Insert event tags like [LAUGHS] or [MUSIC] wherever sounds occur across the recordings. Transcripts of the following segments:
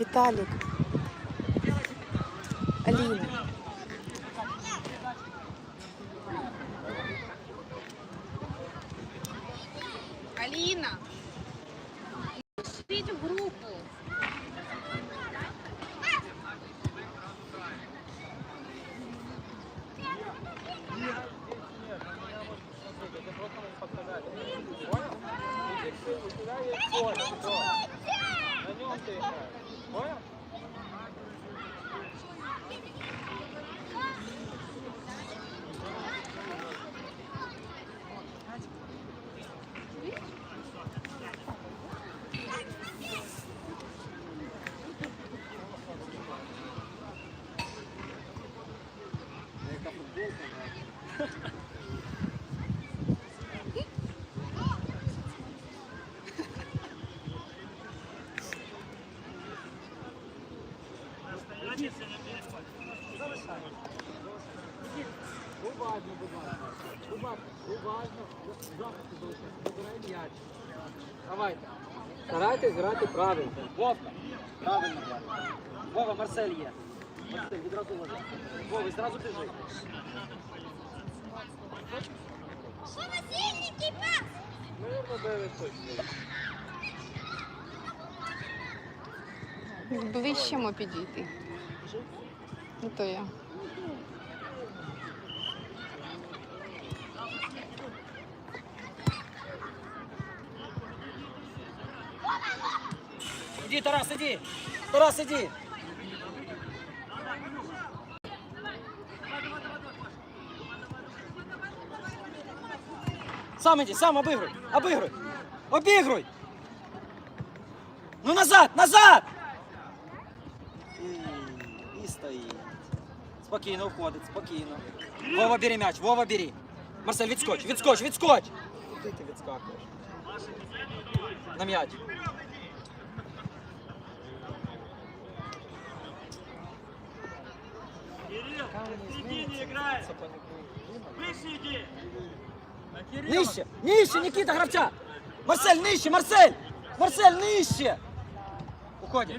Віталік. Давайте. Старайтесь грати правильно. Вовка. Правильно грати. Вова, Марсель є. Марсель, відразу ложи. Вова, зразу біжи. Мирно 9 точно. Ближче мо підійти. Ну то я. Іди, Тарас, іди. Тарас, іди. Сам иди, сам обыгрывай, обыгрывай, обыгрывай. Ну назад, назад! І, і стоїть. Спокійно входить, спокійно. Вова, бери м'яч, Вова, бери. Марсель, відскоч, відскоч, відскоч. Куди ти відскакуєш? На м'яч. Нище! Нище, иди. Нижче, Никита, гравця. Марсель, нижче, Марсель. Марсель, нище! Уходи.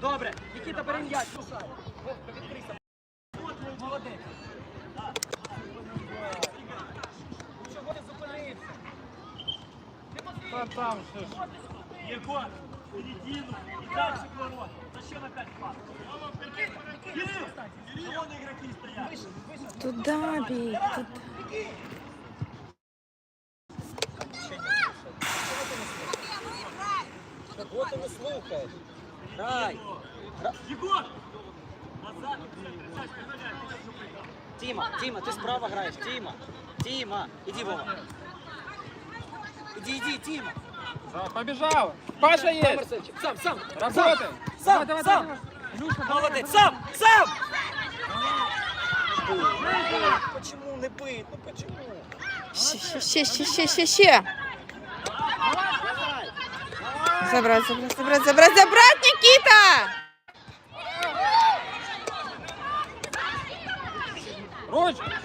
Добре. Никита, бери м'яч, кусай. Молодець. Чого там, що ж. Єгор, середину і далі ворота. пас? Кирилл! Вон игроки стоят. Туди бій. Туди. Кого ти не слухаєш? Грай! Гра- Егор! Назад! Тіма, Тіма, ти справа граєш, Тіма. Тіма, іди, Вова. Іди, іди, Тіма. Да, побежал. Паша есть. Сам, сам. Работай. Сам, Давай, давай, сам. давай. Илюшка, давай. Молодець, сам, сам! Почему не бить? Ну почему? Ще, ще, ще, ще, ще, ще. Забрать, забрать, забрать, забрать, забрать, Никита! Ручка.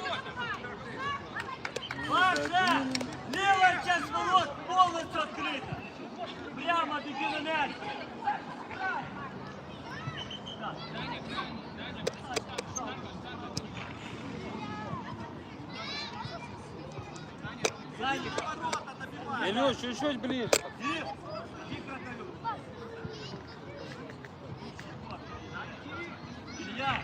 Илюш, чуть-чуть ближе. Илья!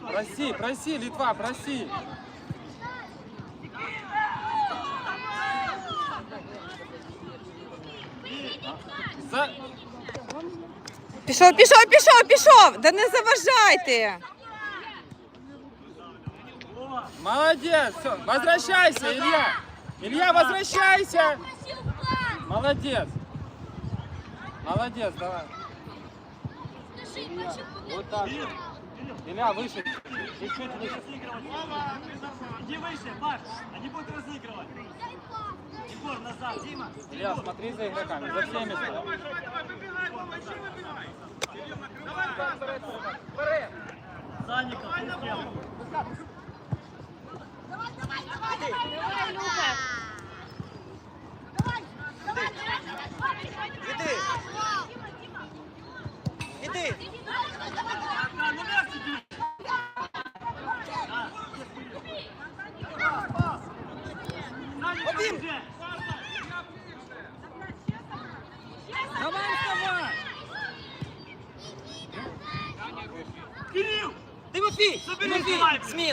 Проси, проси, Литва, проси. Пішов, пішов, пішов, пішов! Да не заважайте! Молодец. Всё, Возвращайся, Илья. Илья, возвращайся. Молодец. Молодец, давай. Вот так. Илья, выше. Чуть-чуть выше. Разыгрывать. Иди выше, Паш! Они будут разыгрывать! Егор, назад! Дима! Илья, смотри за игроками, за всеми. Санников, успел!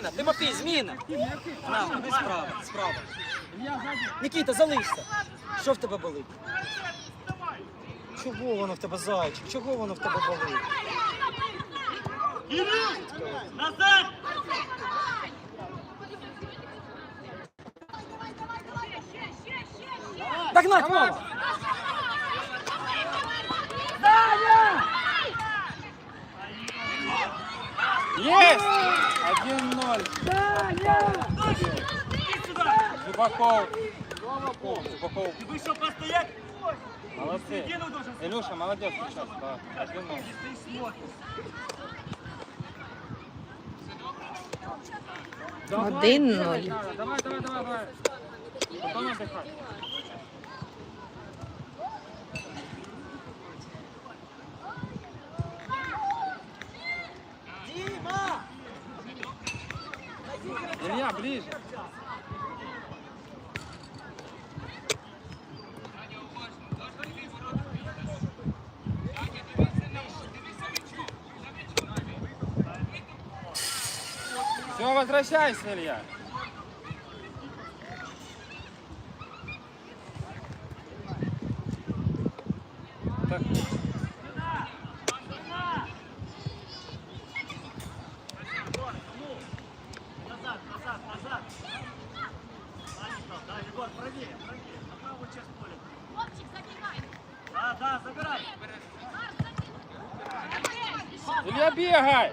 Зміна! Тимофій, зміна! На, ходи справа, справа. Нікіта, залишся. Що в тебе болить? Чого воно в тебе зайчик? Чого воно в тебе болить? Назад! Догнать, Вова! Есть! 1-0. Иди сюда! Зубаков. Зубаков. Ты вышел постоять? Молодцы. Илюша, молодец сейчас. Да. 1-0. Ты смотришь. Один нуль. Давай, давай, давай, давай. Потом отдыхай. Дима! Илья, ближе. Все, возвращайся, Илья. Так, Назад, назад, назад. Станислав, да, Егор, правее, правее. На правую часть поля. Да, да, забирай. Илья, бегай!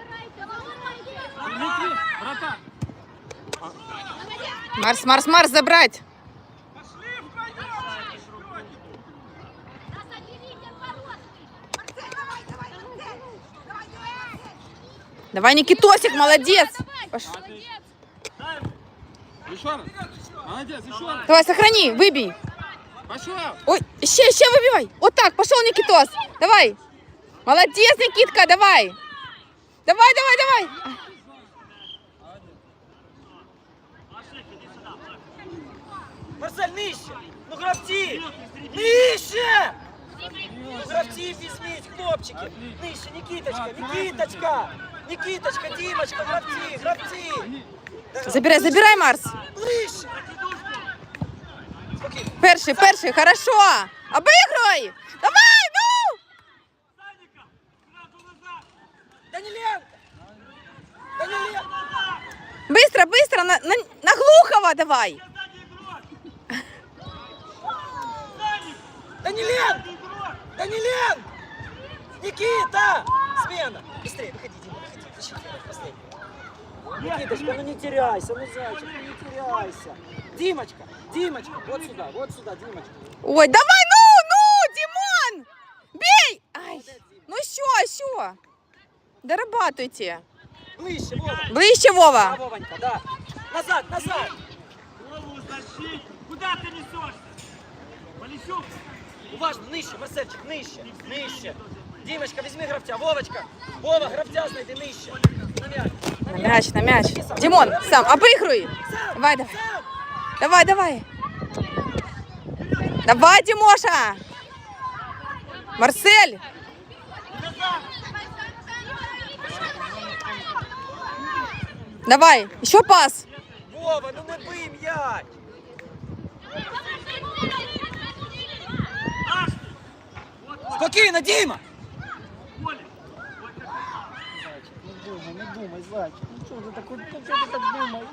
Марс, Марс, Марс, забрать. Давай, Никитосик, молодец. Пош- Еще раз. Молодец, еще раз. Давай, сохрани, выбей. Ой, ще, ще выбивай. Вот так, пошел, Никитос. Давай. Молодец, Никитка, давай. Давай, давай, давай. Машик, иди сюда. Марсель, нижче! Ну гравці! Нижче! Ну гравці візьміть, хлопчики! Нижче, Нікіточка, Нікіточка! Нікіточка, Дімочка, гравці, гравці! Забирай, забирай, Марс. Ближче! Спокійно. Перший, перший, хорошо. Обыгрывай. Давай, Быстро, быстро, на, на, на Глухова давай. Игрок. Даниленко! Никита! Смена! Быстрее, выходи, Дима, выходи, защитник последний. Никиточка, ну не теряйся, ну зайчик, ну не теряйся. Димочка, Димочка, вот сюда, вот сюда, Димочка. Ой, давай, ну, ну, Димон. Бей. Ай, ну що, що? Дорабатуйте. Ближче, Вова. Ближче, Да, Вова. Вовонька, да. Назад, назад. Голову защить. Куда ты несешься? Полищук. Уважно, нижче, Марсельчик, нижче, нижче. Дімочка, візьми гравця, Вовочка. Вова, гравця знайди нижче. На м'яч. На мяч, на мяч. Димон, сам, обыгрывай. Сам, Давай, давай. Давай, давай. Давай, Димоша. Марсель. Давай, еще пас. Вова, ну не бий м'яч. Спокійно, Діма. Коля. Не думай, зайчик. Ну чого ти так, ну чого ти так думаєш?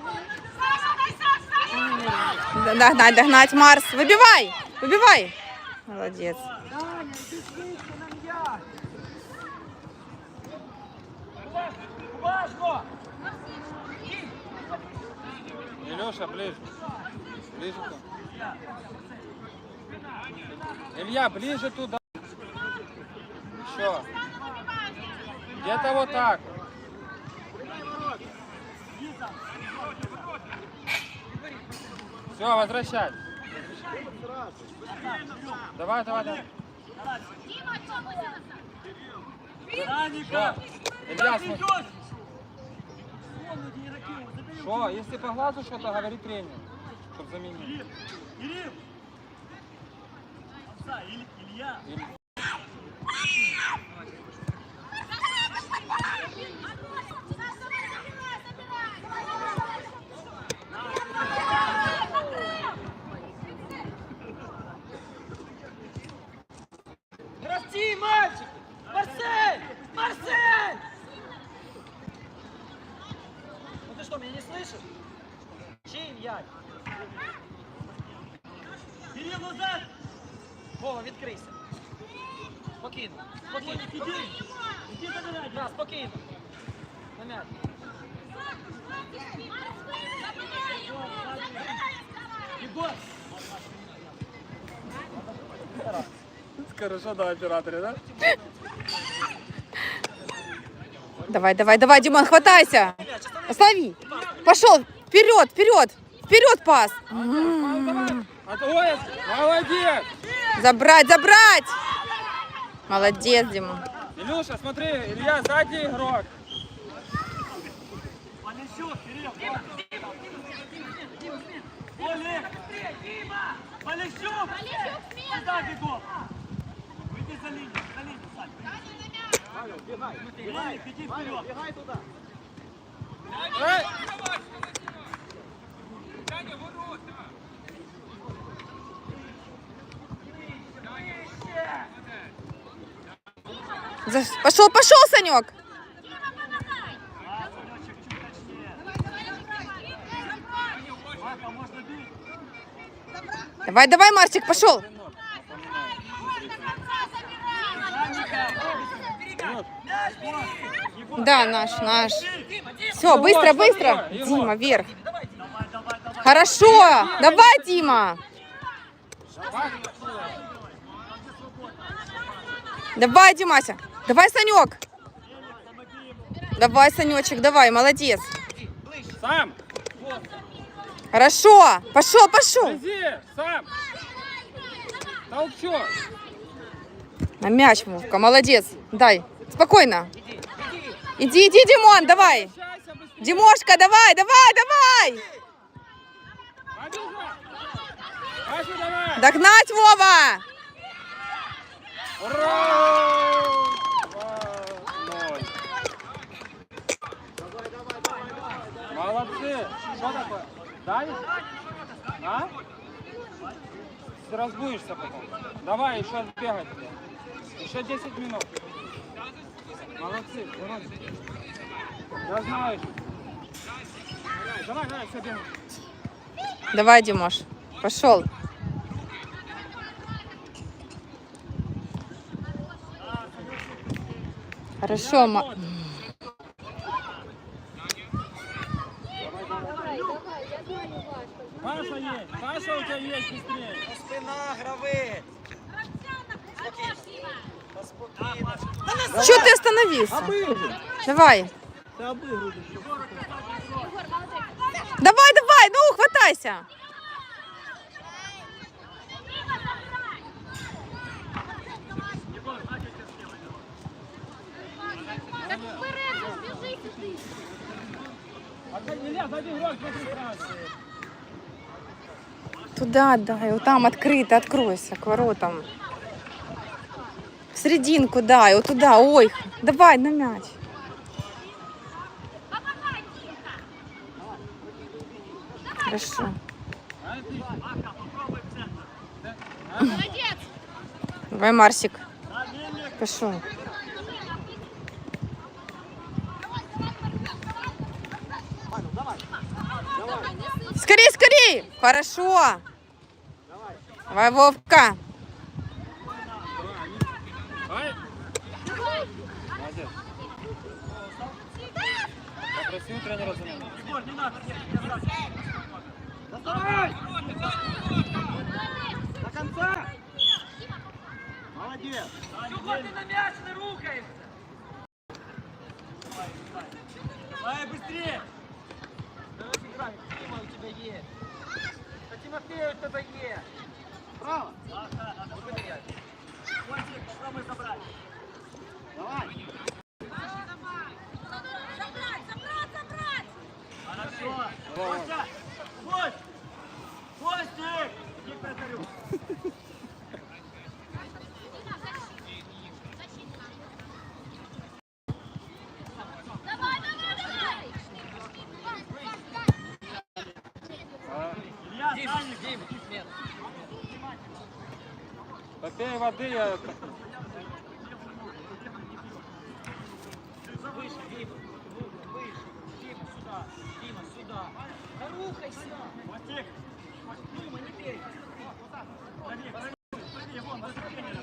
Догнать, догнать, Марс. Выбивай, выбивай. Молодец. Илюша, ближе. Ближе к нам. Илья, ближе туда. Еще. Где-то вот так. Все, возвращай. Давай, давай, давай. Илья, смотри. Что, если по глазу что-то, говори тренер, чтобы заменить. Кирилл, Кирилл. Овса, Иль- Илья. Или- Гравці, мальчики! Марсель! Марсель! Ну ты что, меня не слышишь? Чей м'яч? Кирилл, назад. Вова, відкрийся. Спокійно, спокійно. Владик, иди. Иди забирай. Да, спокійно. На м'яч. Егор. Хорошо, да, операторы, да? Давай, давай, давай, Димон, хватайся. Останови. Пошел. Вперед, вперед. Вперед пас. А молодец! Забрать, забрать. Молодец, Дима. Илюша, смотри, Илья, сзади игрок. Олег. Полищук. Сюда бегом. Выйди за линию, за линию, Сань. Олег, иди вперед. Эй! За- Пошел, пошел, Санек. Давай, давай, Марчик, пошел. Да, наш, наш. Все, быстро, быстро. Дима, вверх. Хорошо. Давай, Дима. Давай, Димася. Давай, Санек. Давай, Санечек, давай, молодец. Сам! Хорошо. Пошел, пошел. Сам! Толчок! На мяч, Вовка, молодец. Дай. Спокойно. Иди, иди, Димон, давай. Димошка, давай, давай, давай. Побежал! Паша, давай! Догнать, Вова. Ура! Молодцы! Что такое? Давид? А? Ты разбудишься потом. Давай, еще бегать тебе. Еще 10 минут. Молодцы, молодцы. Я знаю. Давай, давай, все, бегай. Давай, Димош. Пошел. Хорошо, ма- Паша есть, Паша у тебя есть быстрее. Спина, гравець. Та спокійно. Чё ты остановился? Давай. Давай, давай, ну, хватайся. А ты, Илья, сзади игрок, смотри сразу. Туда дай, вот там открыто, откройся к воротам. В серединку дай, вот туда, ой, давай на мяч. Хорошо. Давай, Марсик. Пошел. Скорей, скорей! Хорошо. Давай, Вовка. Попросил! До конца! Молодец! Чего ты на мяч не рухаешься? Давай быстрее. Давай играем, Тима у тебя есть. Да Тимофею у тебя есть. Право. Хватит, что мы забрали? Давай. Костя! Кость! Костик! Иди к вратарю. Илья, дальник. Попей воды, я... Выше, Дима, выше. Дима, сюда. Дима, сюда. Да рухайся. Костик! Дима, не бей. Тренера.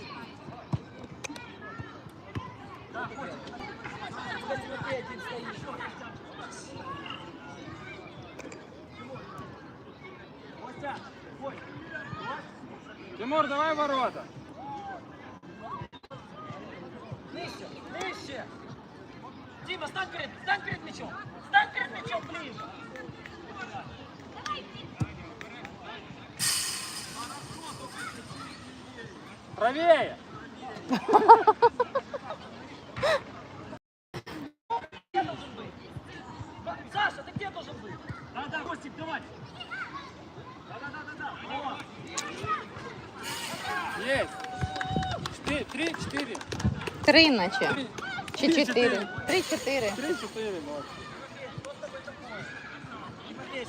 Кстати, ты один стоишь. Тимур, давай ворота. Нижче. Дима, стань перед, стань перед мячом. Стань перед мячом ближе. Правее. [LAUGHS] Где должен быть? Саша, ты где должен быть? Да, да, Костик, давай. Да, да, да, да, да. О, Есть. Четыре, три, четыре. Три наче. Чи чотири. Три-чотири. три, четыре, вот. Дима здесь.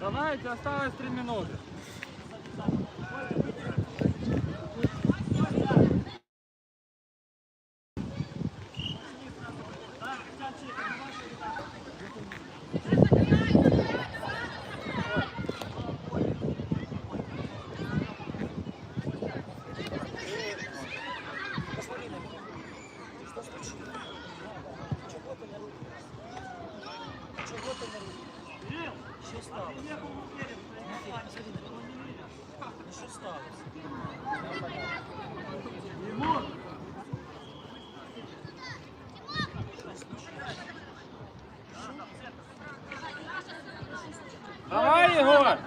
Давайте, осталось три минуты. Что стало? Что стало? Тимур, Давай, Егор!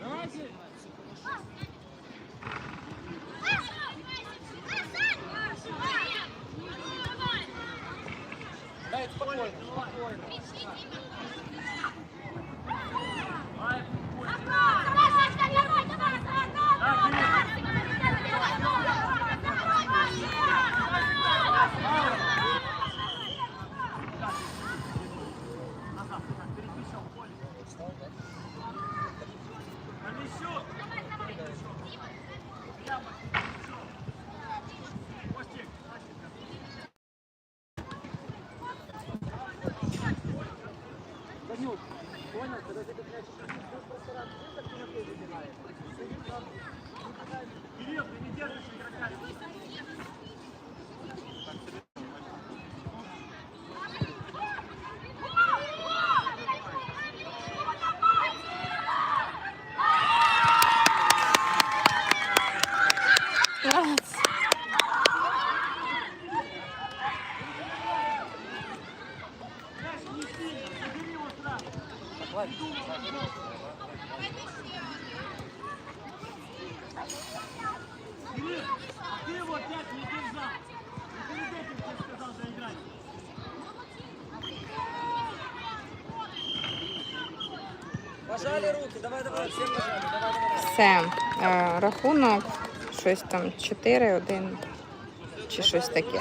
Давайте. Дай спокойно, спокойно. Полищук. Костик, Данюк, понял, когда ты этот мяч идешь просто раз, ты так Тимофей забирает. Кирилл, ты не держишь игрока. Молодці. Знаешь, не сильно, забери его сразу. Кирилл, ты его опять не держал. Я перед этим тебе сказал заиграть. Пожали руки, давай, давай, всем пожали, давай, давай. Все. Рахунок. Щось там 4-1 чи щось таке.